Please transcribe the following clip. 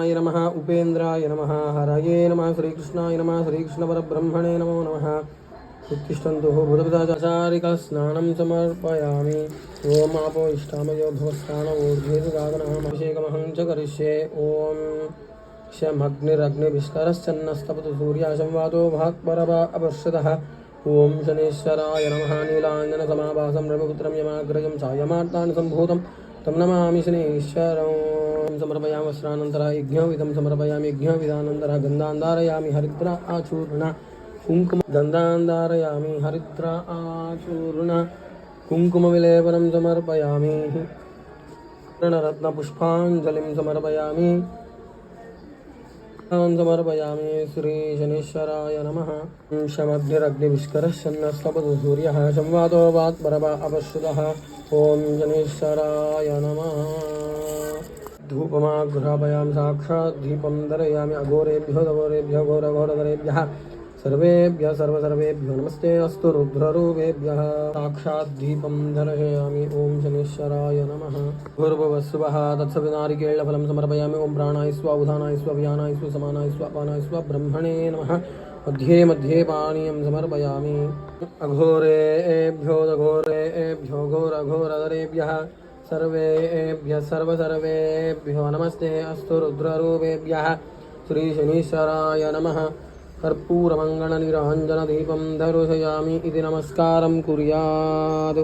य नमः, उपेन्द्राय नमः, हरये नमः, श्रीकृष्णाय नमः, श्रीकृष्णपरब्रह्मणे नमो नमः। उत्तिष्ठन्तु भूतपिताचारिकस्नानं समर्पयामि। ॐ आपो इष्टामयो भवस्नानमूर्धेर्गागनामभिषेकमहं च करिष्ये। ॐ शमग्निरग्निभिष्करश्चन्नस्तपतु सूर्याशंवादो भात्परवा अपश्यतः ॐ शनेश्वराय नमः, नीलाञ्जनसमाभासं रविपुत्रं यमाग्रजं सायमार्तान् सम्भूतं। तं नमामि शनेश्वरं। समर्पयामि वस्त्रानन्तरः यज्ञविधं समर्पयामि यज्ञविधानन्तरः गन्धान्धारयामि हरिद्र आचूर्ण कुङ्कुम गन्धान्धारयामि हरिद्र आचूर्ण कुङ्कुमविलेपनं समर्पयामि रत्नपुष्पाञ्जलिं समर्पयामि ं समर्पयामि श्रीशनीश्वराय नमः शमग्निरग्निविष्करश्चन्नस्तपतु सूर्यः संवादो वात्परव अपश्रुतः ॐ शनीश्वराय नमः धूपमाग्रहापयां साक्षात् दीपं दर्शयामि अघोरेभ्यो दघोरेभ्यो घोरघोरधरेभ्यः सर्वेभ्यः सर्वसर्वेभ्यो नमस्ते अस्तु रुद्ररूपेभ्यः साक्षात् दीपं दर्शयामि ॐ शनीश्वराय नमः भूर्भुवस्वः तत्सविनारिकेळफलं समर्पयामि ॐ प्राणाय स्व उधानाय स्व व्यानाय स्व समानाय स्व अपानाय स्व ब्रह्मणे नमः मध्ये मध्ये पानीयं समर्पयामि अघोरेभ्यो दघोरेभ्यो घोरघोरधरेभ्यः सर्वेभ्यः सर्वसर्वेभ्यो नमस्ते अस्तु रुद्ररूपेभ्यः श्रीशनीश्वराय नमः कर्पूरमङ्गलनिराञ्जनदीपं दर्शयामि इति नमस्कारं कुर्यात्